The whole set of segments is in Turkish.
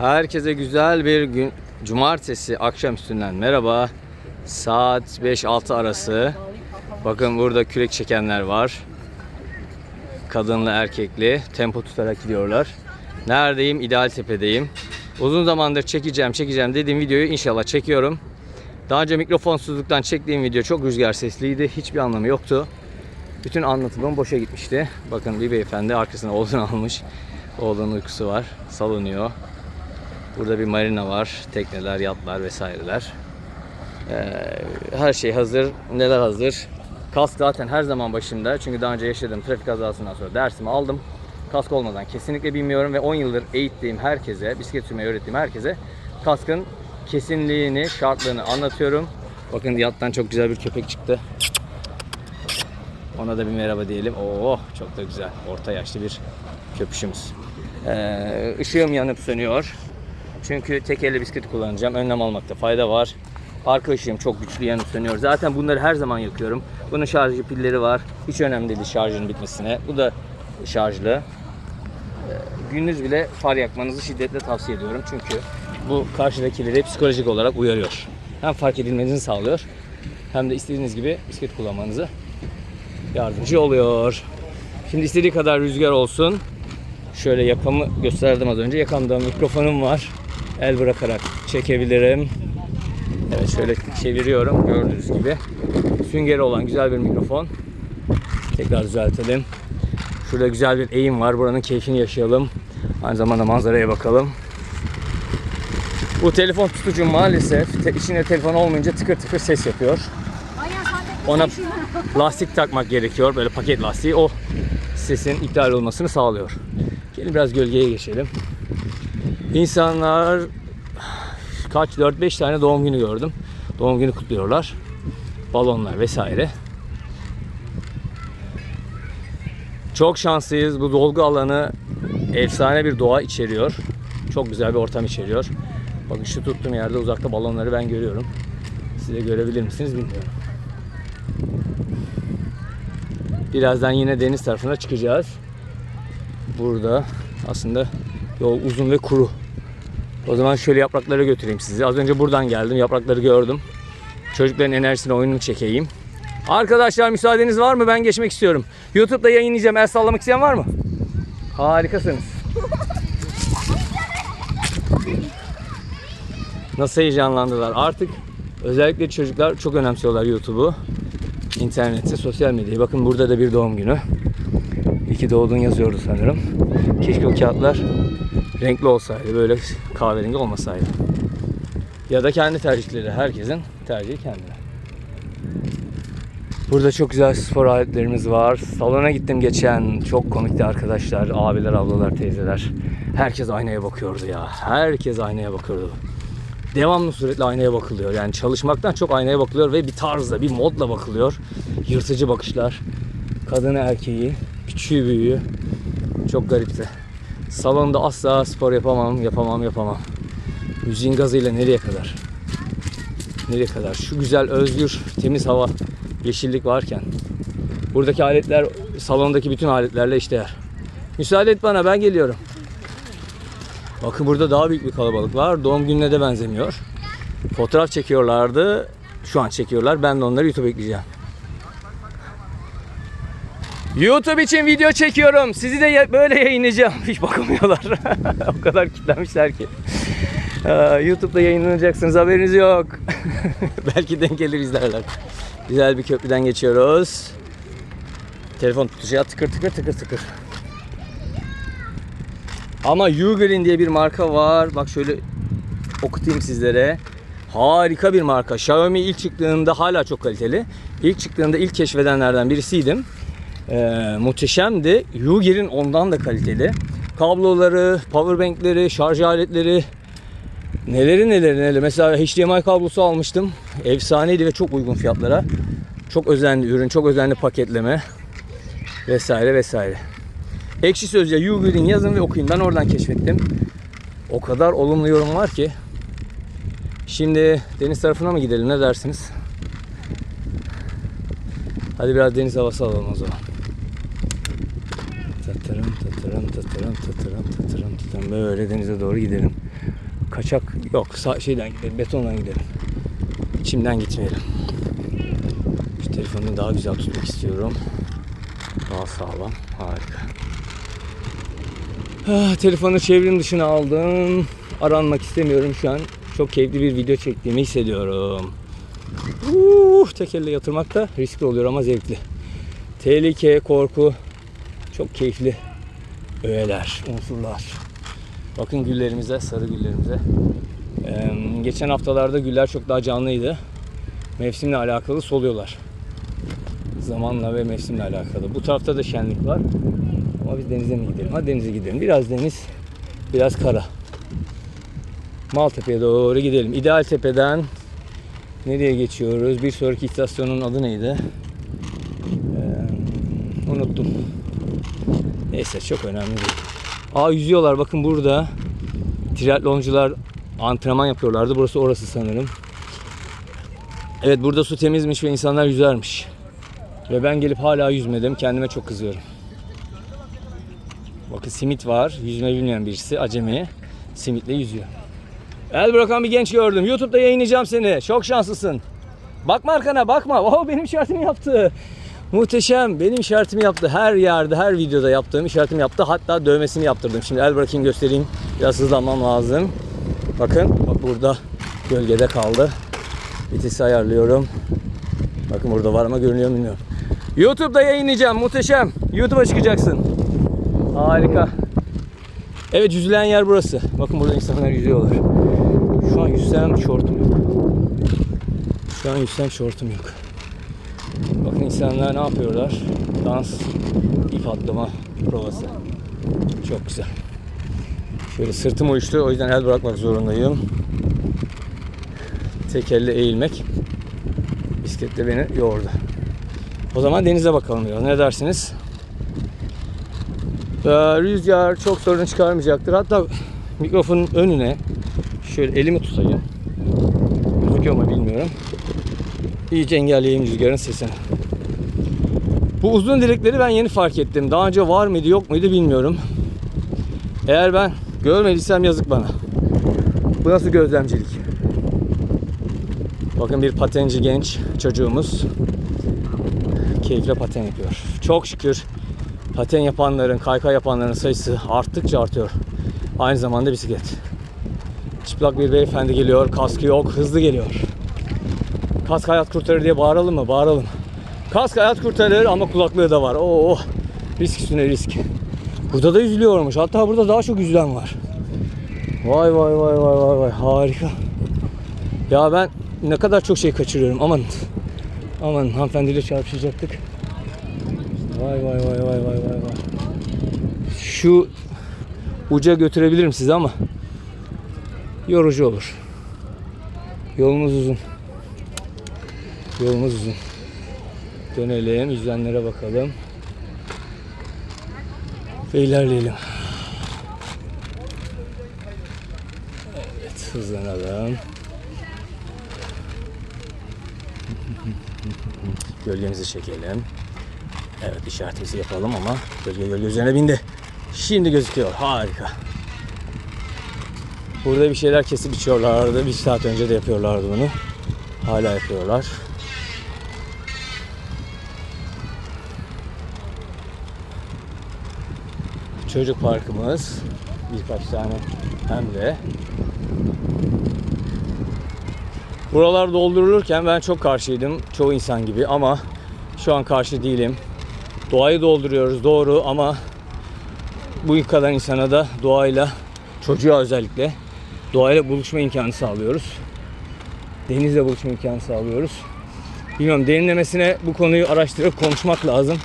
Herkese güzel bir gün cumartesi akşamüstünden merhaba. Saat 5-6 arası. Bakın burada kürek çekenler var. Kadınlı erkekli tempo tutarak gidiyorlar. Neredeyim? İdealtepe'deyim. Uzun zamandır çekeceğim çekeceğim dediğim videoyu inşallah çekiyorum. Daha önce mikrofonsuzluktan çektiğim video çok rüzgar sesliydi. Hiçbir anlamı yoktu. Bütün anlatımım boşa gitmişti. Bakın bir beyefendi arkasına oğlunu almış. Oğlunun uykusu var. Salınıyor. Burada bir marina var. Tekneler, yatlar vesaireler. Ee, her şey hazır. Neler hazır? Kask zaten her zaman başımda. Çünkü daha önce yaşadığım trafik kazasından sonra dersimi aldım. Kask olmadan kesinlikle bilmiyorum ve 10 yıldır eğittiğim herkese, bisiklet sürmeyi öğrettiğim herkese kaskın kesinliğini, şartlığını anlatıyorum. Bakın yattan çok güzel bir köpek çıktı. Ona da bir merhaba diyelim. Oo çok da güzel. Orta yaşlı bir köpüşümüz. Ee, ışığım yanıp sönüyor. Çünkü tekerli bisiklet kullanacağım. Önlem almakta fayda var. Arka ışığım çok güçlü yanıp. Zaten bunları her zaman yakıyorum. Bunun şarjı pilleri var. Hiç önemli değil şarjın bitmesine. Bu da şarjlı. Ee, gündüz bile far yakmanızı şiddetle tavsiye ediyorum. Çünkü bu karşıdakileri psikolojik olarak uyarıyor. Hem fark edilmenizi sağlıyor hem de istediğiniz gibi bisiklet kullanmanızı yardımcı oluyor. Şimdi istediği kadar rüzgar olsun. Şöyle yakamı gösterdim az önce. Yakamda mikrofonum var. El bırakarak çekebilirim. Evet şöyle çeviriyorum gördüğünüz gibi. Süngeri olan güzel bir mikrofon. Tekrar düzeltelim. Şurada güzel bir eğim var. Buranın keyfini yaşayalım. Aynı zamanda manzaraya bakalım. Bu telefon tutucu maalesef te- içinde telefon olmayınca tıkır tıkır ses yapıyor. Ona lastik takmak gerekiyor. Böyle paket lastiği. O sesin iptal olmasını sağlıyor. Gelin biraz gölgeye geçelim. İnsanlar kaç 4-5 tane doğum günü gördüm. Doğum günü kutluyorlar. Balonlar vesaire. Çok şanslıyız. Bu dolgu alanı efsane bir doğa içeriyor. Çok güzel bir ortam içeriyor. Bakın şu tuttuğum yerde uzakta balonları ben görüyorum. Siz de görebilir misiniz bilmiyorum. Birazdan yine deniz tarafına çıkacağız. Burada aslında yol uzun ve kuru. O zaman şöyle yaprakları götüreyim sizi. Az önce buradan geldim. Yaprakları gördüm. Çocukların enerjisini oyununu çekeyim. Arkadaşlar müsaadeniz var mı? Ben geçmek istiyorum. YouTube'da yayınlayacağım. El sallamak isteyen var mı? Harikasınız. Nasıl heyecanlandılar. Artık özellikle çocuklar çok önemsiyorlar YouTube'u. İnterneti, sosyal medyayı. Bakın burada da bir doğum günü. İyi ki doğdun yazıyordu sanırım. Keşke o kağıtlar renkli olsaydı. Böyle kahverengi olmasaydı. Ya da kendi tercihleri. Herkesin tercihi kendine. Burada çok güzel spor aletlerimiz var. Salona gittim geçen. Çok komikti arkadaşlar. Abiler, ablalar, teyzeler. Herkes aynaya bakıyordu ya. Herkes aynaya bakıyordu. Devamlı sürekli aynaya bakılıyor. Yani çalışmaktan çok aynaya bakılıyor ve bir tarzla, bir modla bakılıyor. Yırtıcı bakışlar. Kadını erkeği, küçüğü büyüğü. Çok garipti. Salonda asla spor yapamam, yapamam, yapamam. Müziğin gazıyla nereye kadar? Nereye kadar? Şu güzel, özgür, temiz hava, yeşillik varken. Buradaki aletler salondaki bütün aletlerle eşdeğer. Müsaade et bana ben geliyorum. Bakın burada daha büyük bir kalabalık var. Doğum gününe de benzemiyor. Fotoğraf çekiyorlardı. Şu an çekiyorlar. Ben de onları YouTube'a ekleyeceğim. YouTube için video çekiyorum. Sizi de böyle yayınlayacağım. Hiç bakamıyorlar. o kadar kitlenmişler ki. YouTube'da yayınlanacaksınız haberiniz yok. Belki denk gelir izlerler. Güzel bir köprüden geçiyoruz. Telefon tutacağı tıkır tıkır tıkır tıkır. Ama Ugreen diye bir marka var. Bak şöyle okutayım sizlere. Harika bir marka. Xiaomi ilk çıktığında hala çok kaliteli. İlk çıktığında ilk keşfedenlerden birisiydim. Ee, muhteşemdi. Ugreen ondan da kaliteli. Kabloları, powerbankleri, şarj aletleri, neleri neleri neleri. Mesela HDMI kablosu almıştım. Efsaneydi ve çok uygun fiyatlara. Çok özenli ürün, çok özenli paketleme vesaire vesaire. Ekşi Sözlüğe Ugreen yazın ve okuyun. Ben oradan keşfettim. O kadar olumlu yorum var ki. Şimdi deniz tarafına mı gidelim ne dersiniz? Hadi biraz deniz havası alalım o zaman. Tatırım tatırım tatırım tatırım böyle denize doğru gidelim. Kaçak yok. Sa- şeyden gidelim. Betondan gidelim. İçimden gitmeyelim. Şu telefonu daha güzel tutmak istiyorum. Daha sağlam. Harika. Ah, telefonu çevrim dışına aldım. Aranmak istemiyorum şu an. Çok keyifli bir video çektiğimi hissediyorum. Uh, tek yatırmak da riskli oluyor ama zevkli. Tehlike, korku çok keyifli öğeler, unsurlar. Bakın güllerimize, sarı güllerimize. Ee, geçen haftalarda güller çok daha canlıydı. Mevsimle alakalı soluyorlar. Zamanla ve mevsimle alakalı. Bu tarafta da şenlik var. Ama biz denize mi gidelim? Hadi denize gidelim. Biraz deniz, biraz kara. Maltepe'ye doğru gidelim. İdeal Tepe'den nereye geçiyoruz? Bir sonraki istasyonun adı neydi? Ee, unuttum. Neyse çok önemli değil. Aa yüzüyorlar bakın burada. Triatloncular antrenman yapıyorlardı. Burası orası sanırım. Evet burada su temizmiş ve insanlar yüzermiş. Ve ben gelip hala yüzmedim. Kendime çok kızıyorum. Bakın simit var. Yüzme bilmeyen birisi. Acemi. Simitle yüzüyor. El bırakan bir genç gördüm. Youtube'da yayınlayacağım seni. Çok şanslısın. Bakma arkana bakma. Oh benim işaretimi yaptı. Muhteşem. Benim işaretimi yaptı. Her yerde, her videoda yaptığım işaretimi yaptı. Hatta dövmesini yaptırdım. Şimdi el bırakayım göstereyim. Biraz hızlanmam lazım. Bakın bak burada gölgede kaldı. Vitesi ayarlıyorum. Bakın burada var ama görünüyor bilmiyorum. YouTube'da yayınlayacağım. Muhteşem. YouTube'a çıkacaksın. Harika. Evet yüzülen yer burası. Bakın burada insanlar yüzüyorlar. Şu an yüzsem şortum yok. Şu an yüzsem şortum yok. İnsanlar ne yapıyorlar? Dans, ip atlama provası. Çok güzel. Şöyle sırtım uyuştu. O yüzden el bırakmak zorundayım. Tek elle eğilmek bisiklette beni yordu. O zaman denize bakalım biraz. Ne dersiniz? Ee, rüzgar çok sorun çıkarmayacaktır. Hatta mikrofonun önüne şöyle elimi tutayım. Gözüküyor mu bilmiyorum. İyice engelleyeyim rüzgarın sesini. Bu uzun direkleri ben yeni fark ettim. Daha önce var mıydı yok muydu bilmiyorum. Eğer ben görmediysem yazık bana. Bu nasıl gözlemcilik? Bakın bir patenci genç çocuğumuz keyifle paten yapıyor. Çok şükür paten yapanların, kaykay yapanların sayısı arttıkça artıyor. Aynı zamanda bisiklet. Çıplak bir beyefendi geliyor, kaskı yok, hızlı geliyor. Kask hayat kurtarır diye bağıralım mı? Bağıralım. Kask hayat kurtarır ama kulaklığı da var. Oo, risk üstüne risk. Burada da yüzülüyormuş. Hatta burada daha çok yüzülen var. Vay vay vay vay vay vay harika. Ya ben ne kadar çok şey kaçırıyorum. Aman. Aman hanımefendiyle çarpışacaktık. Vay vay vay vay vay vay vay. Şu uca götürebilirim sizi ama yorucu olur. Yolumuz uzun. Yolumuz uzun. Dönelim, yüzlenlere bakalım. Ve ilerleyelim. Evet, hızlanalım. Gölgemizi çekelim. Evet işaretimizi yapalım ama gölge gölge üzerine bindi. Şimdi gözüküyor. Harika. Burada bir şeyler kesip içiyorlardı. Bir saat önce de yapıyorlardı bunu. Hala yapıyorlar. Çocuk parkımız. Birkaç tane hem de. Buralar doldurulurken ben çok karşıydım. Çoğu insan gibi ama şu an karşı değilim. Doğayı dolduruyoruz doğru ama bu kadar insana da doğayla, çocuğa özellikle doğayla buluşma imkanı sağlıyoruz. Denizle buluşma imkanı sağlıyoruz. Bilmiyorum derinlemesine bu konuyu araştırıp konuşmak lazım.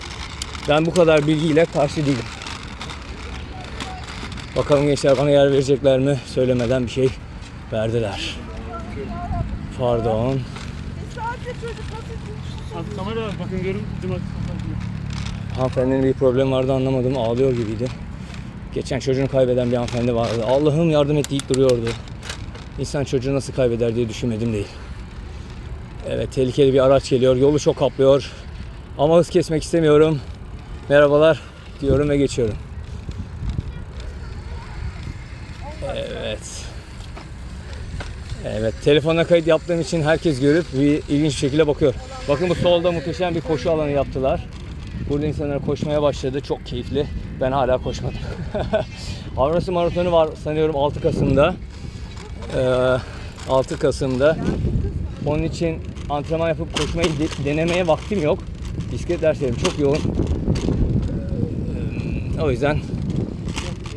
Ben bu kadar bilgiyle karşı değilim. Bakalım gençler bana yer verecekler mi? Söylemeden bir şey verdiler. Pardon. Abi kamera var bakın görün bizim Hanımefendinin bir problem vardı anlamadım. Ağlıyor gibiydi. Geçen çocuğunu kaybeden bir hanımefendi vardı. Allah'ım yardım et deyip duruyordu. İnsan çocuğu nasıl kaybeder diye düşünmedim değil. Evet tehlikeli bir araç geliyor. Yolu çok kaplıyor. Ama hız kesmek istemiyorum. Merhabalar diyorum ve geçiyorum. Evet. Evet, telefona kayıt yaptığım için herkes görüp bir ilginç şekilde bakıyor. Bakın bu solda muhteşem bir koşu alanı yaptılar. Burada insanlar koşmaya başladı. Çok keyifli. Ben hala koşmadım. Avrasya Maratonu var sanıyorum 6 Kasım'da. Ee, 6 Kasım'da. Onun için antrenman yapıp koşmayı de- denemeye vaktim yok. Bisiklet derslerim çok yoğun. Ee, o yüzden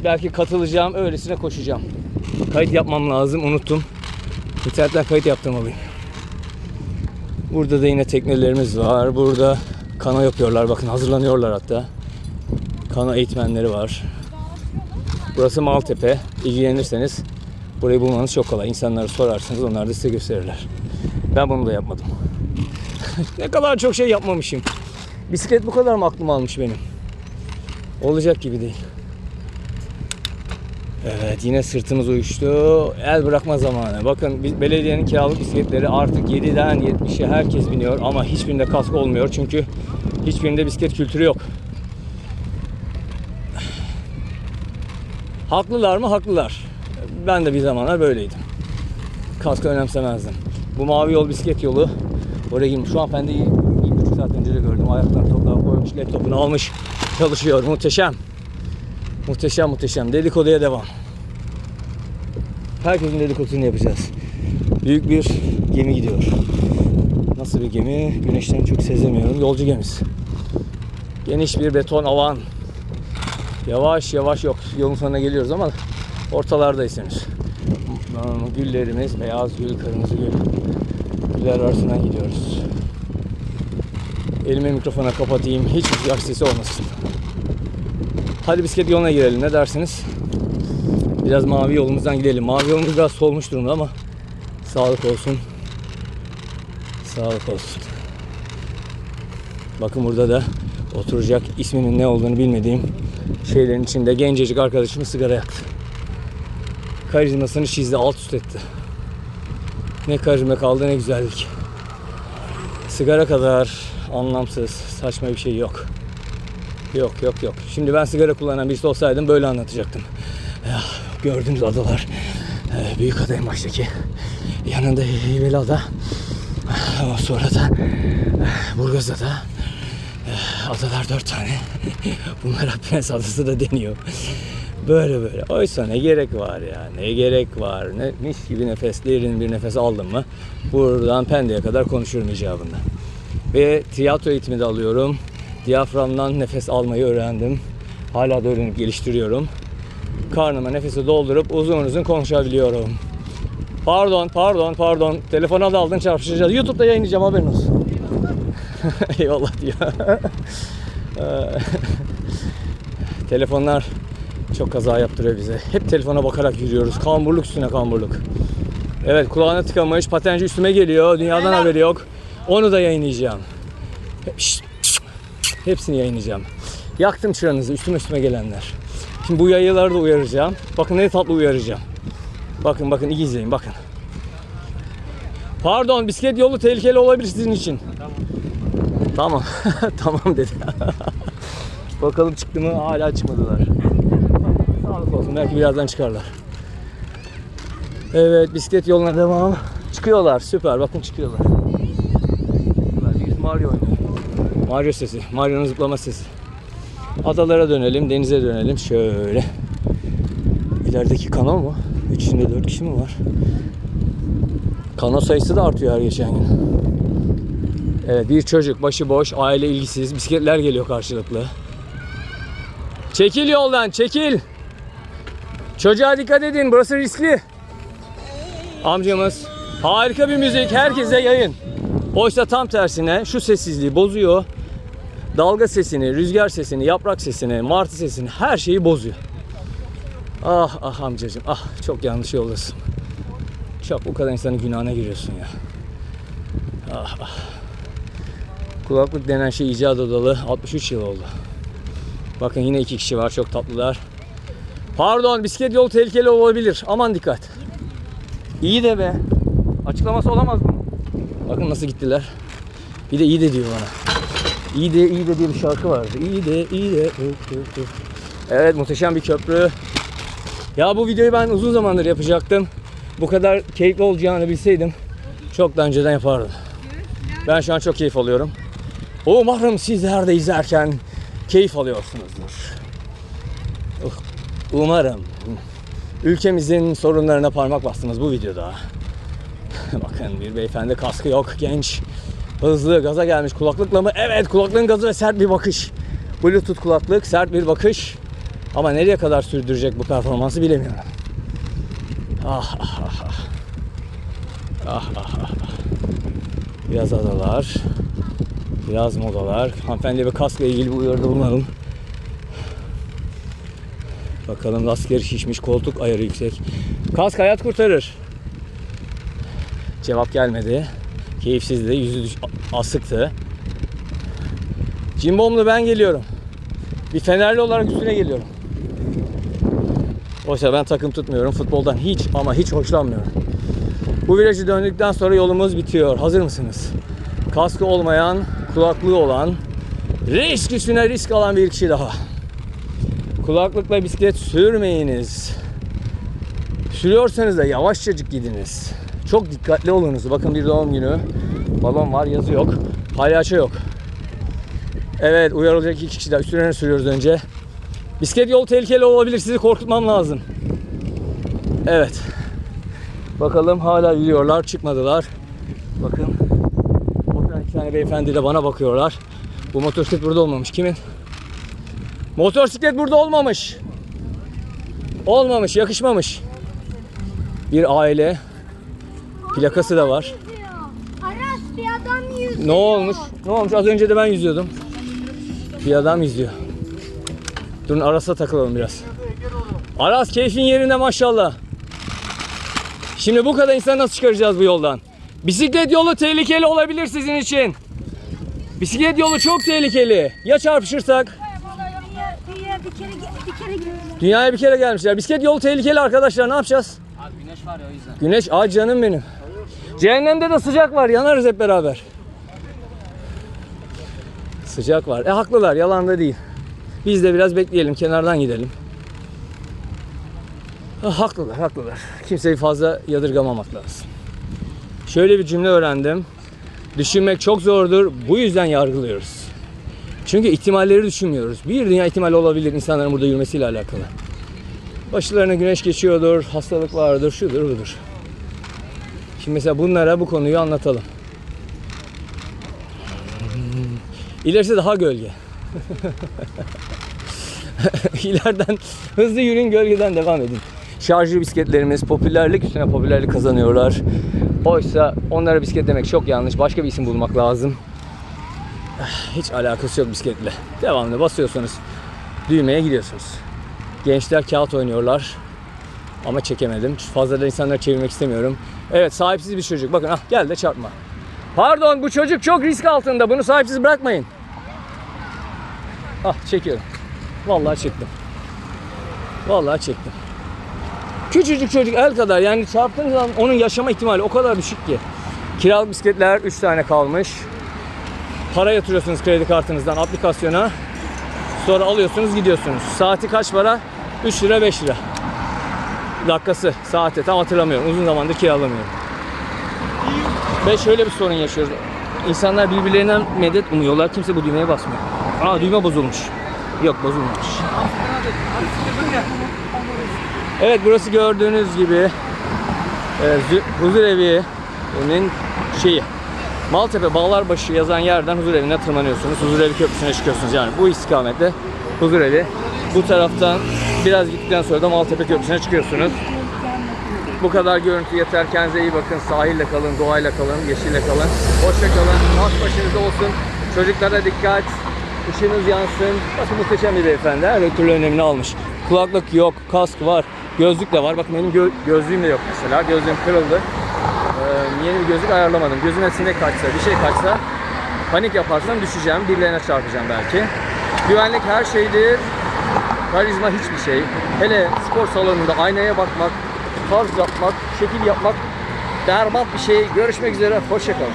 belki katılacağım, öylesine koşacağım. Kayıt yapmam lazım, unuttum. İnternetten kayıt yaptırmalıyım. Burada da yine teknelerimiz var. Burada kano yapıyorlar. Bakın hazırlanıyorlar hatta. Kano eğitmenleri var. Burası Maltepe. İlgilenirseniz burayı bulmanız çok kolay. İnsanlara sorarsanız onlar da size gösterirler. Ben bunu da yapmadım. ne kadar çok şey yapmamışım. Bisiklet bu kadar mı aklım almış benim? Olacak gibi değil. Evet yine sırtımız uyuştu. El bırakma zamanı. Bakın biz- belediyenin kiralık bisikletleri artık 7'den 70'e herkes biniyor ama hiçbirinde kask olmuyor çünkü hiçbirinde bisiklet kültürü yok. Haklılar mı? Haklılar. Ben de bir zamanlar böyleydim. Kaskı önemsemezdim. Bu mavi yol bisiklet yolu oraya girmiş. Şu iyi, iyi buçuk saat önce de gördüm. Ayaklarını toprağa koymuş, laptopunu almış. Çalışıyor. Muhteşem. Muhteşem muhteşem. Dedikoduya devam. Herkesin dedikodusunu yapacağız. Büyük bir gemi gidiyor. Nasıl bir gemi? Güneşten çok sezemiyorum. Yolcu gemisi. Geniş bir beton alan. Yavaş yavaş yok. Yolun sonuna geliyoruz ama ortalardayız henüz. Güllerimiz beyaz gül, kırmızı gül. Güller arasından gidiyoruz. Elime mikrofona kapatayım. Hiç rüzgar sesi olmasın. Hadi bisiklet yoluna girelim. Ne dersiniz? Biraz mavi yolumuzdan gidelim. Mavi yolumuz biraz solmuş durumda ama sağlık olsun. Sağlık olsun. Bakın burada da oturacak isminin ne olduğunu bilmediğim şeylerin içinde gencecik arkadaşımız sigara yaktı. Karizmasını çizdi, alt üst etti. Ne karizma kaldı ne güzellik. Sigara kadar anlamsız, saçma bir şey yok. Yok yok yok. Şimdi ben sigara kullanan birisi olsaydım böyle anlatacaktım. Ya, gördüğünüz adalar. e, Büyük adayın baştaki. Yanında Heybeliada. Ama sonra da e, Burgazada. E, Adalar dört tane. Bunlara Prens Adası da deniyor. Böyle böyle. Oysa ne gerek var ya? Ne gerek var? Ne, mis gibi nefes, derin bir nefes aldım mı? Buradan Pendik'e kadar konuşurum icabında. Ve tiyatro eğitimi de alıyorum. Diyaframdan nefes almayı öğrendim. Hala da öğrenip geliştiriyorum. Karnıma nefesi doldurup uzun uzun konuşabiliyorum. Pardon, pardon, pardon. Telefona da aldın çarpışacağız. YouTube'da yayınlayacağım haberin olsun. Eyvallah diyor. Ee, Telefonlar çok kaza yaptırıyor bize. Hep telefona bakarak yürüyoruz. Kamburluk üstüne kamburluk. Evet kulağına tıkamış. Patenci üstüme geliyor. Dünyadan haberi yok. Onu da yayınlayacağım. Hepsini yayınlayacağım. Yaktım çıranızı üstüme üstüme gelenler. Şimdi bu yayıları da uyaracağım. Bakın ne tatlı uyaracağım. Bakın bakın iyi izleyin bakın. Pardon bisiklet yolu tehlikeli olabilir sizin için. Tamam. tamam dedi. Bakalım çıktı mı? Hala çıkmadılar. Sağlık olsun. Belki birazdan çıkarlar. Evet bisiklet yoluna devam. Çıkıyorlar. Süper. Bakın çıkıyorlar. Bir Mario oynuyor. Mario sesi. Mario'nun zıplama sesi. Adalara dönelim. Denize dönelim. Şöyle. İlerideki kano mu? İçinde dört kişi mi var? Kano sayısı da artıyor her geçen gün. Evet bir çocuk başıboş, aile ilgisiz, bisikletler geliyor karşılıklı. Çekil yoldan, çekil. Çocuğa dikkat edin, burası riskli. Amcamız harika bir müzik, herkese yayın. Oysa tam tersine şu sessizliği bozuyor. Dalga sesini, rüzgar sesini, yaprak sesini, martı sesini her şeyi bozuyor. Ah ah amcacığım, ah çok yanlış yoldasın. Çok bu kadar insanın günahına giriyorsun ya. Ah ah. Kulaklık denen şey icat odalı 63 yıl oldu. Bakın yine iki kişi var çok tatlılar. Pardon bisiklet yolu tehlikeli olabilir. Aman dikkat. İyi de be. Açıklaması olamaz mı? Bakın nasıl gittiler. Bir de iyi de diyor bana. İyi de iyi de diye bir şarkı vardı. İyi de iyi de. Evet muhteşem bir köprü. Ya bu videoyu ben uzun zamandır yapacaktım. Bu kadar keyifli olacağını bilseydim çok daha önceden yapardım. Ben şu an çok keyif alıyorum. Umarım sizler de izlerken keyif alıyorsunuzdur. Umarım. Ülkemizin sorunlarına parmak bastınız bu videoda. Bakın bir beyefendi kaskı yok genç. Hızlı gaza gelmiş kulaklıkla mı? Evet kulaklığın gazı ve sert bir bakış. Bluetooth kulaklık sert bir bakış. Ama nereye kadar sürdürecek bu performansı bilemiyorum. Ah ah ah ah. Ah ah ah. Biraz adalar. Biraz modalar. Hanımefendiye bir kaskla ilgili bir uyarıda bulunalım. Bakalım lastikleri şişmiş, koltuk ayarı yüksek. Kask hayat kurtarır. Cevap gelmedi. Keyifsizdi, yüzü düş- asıktı. Cimbomlu ben geliyorum. Bir Fenerli olarak üstüne geliyorum. Oysa ben takım tutmuyorum. Futboldan hiç ama hiç hoşlanmıyorum. Bu virajı döndükten sonra yolumuz bitiyor. Hazır mısınız? Kaskı olmayan, kulaklığı olan, risk üstüne risk alan bir kişi daha. Kulaklıkla bisiklet sürmeyiniz. Sürüyorsanız da yavaşçacık gidiniz. Çok dikkatli olunuz. Bakın bir doğum günü. Balon var, yazı yok. Palyaço yok. Evet, uyarılacak iki kişi daha. Üstüne sürüyoruz önce. Bisiklet yolu tehlikeli olabilir. Sizi korkutmam lazım. Evet. Bakalım hala yürüyorlar. Çıkmadılar. Bakın. Oturan iki tane beyefendi de bana bakıyorlar. Bu motosiklet burada olmamış. Kimin? Motosiklet burada olmamış. Olmamış, yakışmamış. Bir aile. Plakası da var. Aras bir adam yüzüyor. Ne olmuş? Ne olmuş? Az önce de ben yüzüyordum. Bir adam yüzüyor. Durun Aras'a takılalım biraz. Aras keyfin yerinde maşallah. Şimdi bu kadar insan nasıl çıkaracağız bu yoldan? Bisiklet yolu tehlikeli olabilir sizin için. Bisiklet yolu çok tehlikeli. Ya çarpışırsak? Dünya, dünya bir kere bir kere gidiyor. Dünyaya bir kere gelmişler. Bisiklet yolu tehlikeli arkadaşlar. Ne yapacağız? Abi güneş var ya o yüzden. Güneş, ay canım benim. Cehennemde de sıcak var. Yanarız hep beraber. Sıcak var. E haklılar. Yalan da değil. Biz de biraz bekleyelim. Kenardan gidelim. Ha, haklılar, haklılar. Kimseyi fazla yadırgamamak lazım. Şöyle bir cümle öğrendim. Düşünmek çok zordur. Bu yüzden yargılıyoruz. Çünkü ihtimalleri düşünmüyoruz. Bir dünya ihtimali olabilir insanların burada yürümesiyle alakalı. Başlarına güneş geçiyordur, hastalık vardır, şudur budur. Şimdi mesela bunlara bu konuyu anlatalım. İlerisi daha gölge. İleriden hızlı yürüyün gölgeden devam edin. Şarjlı bisikletlerimiz popülerlik üstüne popülerlik kazanıyorlar. Oysa onlara bisiklet demek çok yanlış. Başka bir isim bulmak lazım. Hiç alakası yok bisikletle. Devamlı basıyorsunuz. Düğmeye gidiyorsunuz. Gençler kağıt oynuyorlar. Ama çekemedim. Fazla da insanları çevirmek istemiyorum. Evet sahipsiz bir çocuk. Bakın ah gel de çarpma. Pardon bu çocuk çok risk altında. Bunu sahipsiz bırakmayın. Ah çekiyorum. Vallahi çektim. Vallahi çektim. Küçücük çocuk el kadar yani çarptığınız zaman onun yaşama ihtimali o kadar düşük ki. Kiralık bisikletler 3 tane kalmış. Para yatırıyorsunuz kredi kartınızdan aplikasyona. Sonra alıyorsunuz gidiyorsunuz. Saati kaç para? 3 lira 5 lira. Dakikası saate tam hatırlamıyorum. Uzun zamandır kiralamıyorum. Ve şöyle bir sorun yaşıyoruz. İnsanlar birbirlerinden medet umuyorlar. Kimse bu düğmeye basmıyor. Aa düğme bozulmuş. Yok bozulmamış. Evet burası gördüğünüz gibi e, Huzur Evi'nin şeyi. Maltepe Bağlarbaşı yazan yerden Huzur Evi'ne tırmanıyorsunuz. Huzur Evi Köprüsü'ne çıkıyorsunuz yani bu istikamette Huzur Evi. Bu taraftan biraz gittikten sonra da Maltepe Köprüsü'ne çıkıyorsunuz. Bu kadar görüntü yeter. Kendinize iyi bakın. Sahille kalın, doğayla kalın, yeşille kalın. Hoşça kalın. Mas başınızda olsun. Çocuklara dikkat. Işığınız yansın. Bakın muhteşem bir beyefendi. Her türlü önemini almış. Kulaklık yok, kask var, gözlük de var. Bakın benim gö- gözlüğüm de yok mesela. Gözlüğüm kırıldı. Ee, yeni bir gözlük ayarlamadım. Gözüme sinek kaçsa, bir şey kaçsa panik yaparsam düşeceğim. Birilerine çarpacağım belki. Güvenlik her şeydir. Karizma hiçbir şey. Hele spor salonunda aynaya bakmak, tarz yapmak, şekil yapmak berbat bir şey. Görüşmek üzere. Hoşçakalın.